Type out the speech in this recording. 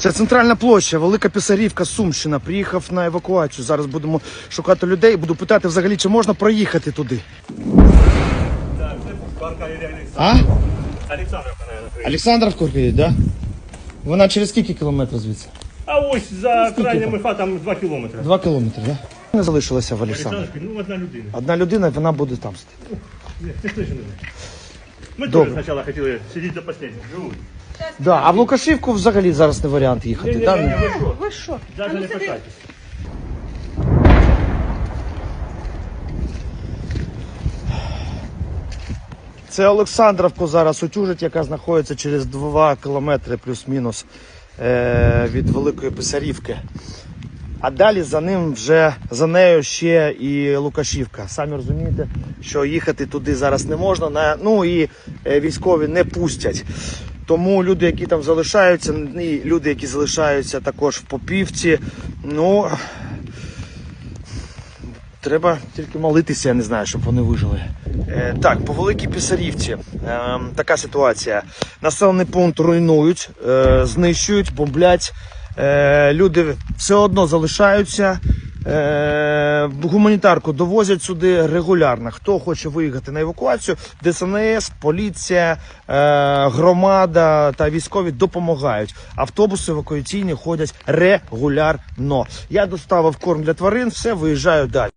Це центральна площа, Велика Писарівка, Сумщина. Приїхав на евакуацію. Зараз будемо шукати людей. Буду питати взагалі, чи можна проїхати туди. Так. А? Олександровка, наверное. Олександровку їде, да? Вона через скільки кілометрів звідси? А ось за крайніми хатами 2 кілометри. Два кілометри, да? Не залишилося в Олександрі. Ну одна людина. Одна людина, вона буде там сидіти. Ні, Ти точно не знаєш. Ми Добре. теж спочатку хотіли сидіти до останнього. Живуть. Да, а в Лукашівку взагалі зараз не варіант їхати. Ні, да? ні, ні, ви що? Ви що? Даже ну не питайтесь. Це Олександровку зараз утюжить, яка знаходиться через 2 кілометри плюс-мінус е, від Великої Писарівки. А далі за ним вже за нею ще і Лукашівка. Самі розумієте, що їхати туди зараз не можна. На, ну і е, військові не пустять. Тому люди, які там залишаються, і люди, які залишаються також в Попівці, ну Треба тільки молитися, я не знаю, щоб вони вижили. Е, так, по Великій Писарівці е, така ситуація. Населений пункт руйнують, е, знищують, бомблять. Е, люди все одно залишаються. Е, гуманітарку довозять сюди регулярно. Хто хоче виїхати на евакуацію, ДСНС, поліція, е, громада та військові допомагають. Автобуси евакуаційні ходять регулярно. Я доставив корм для тварин, все виїжджаю далі.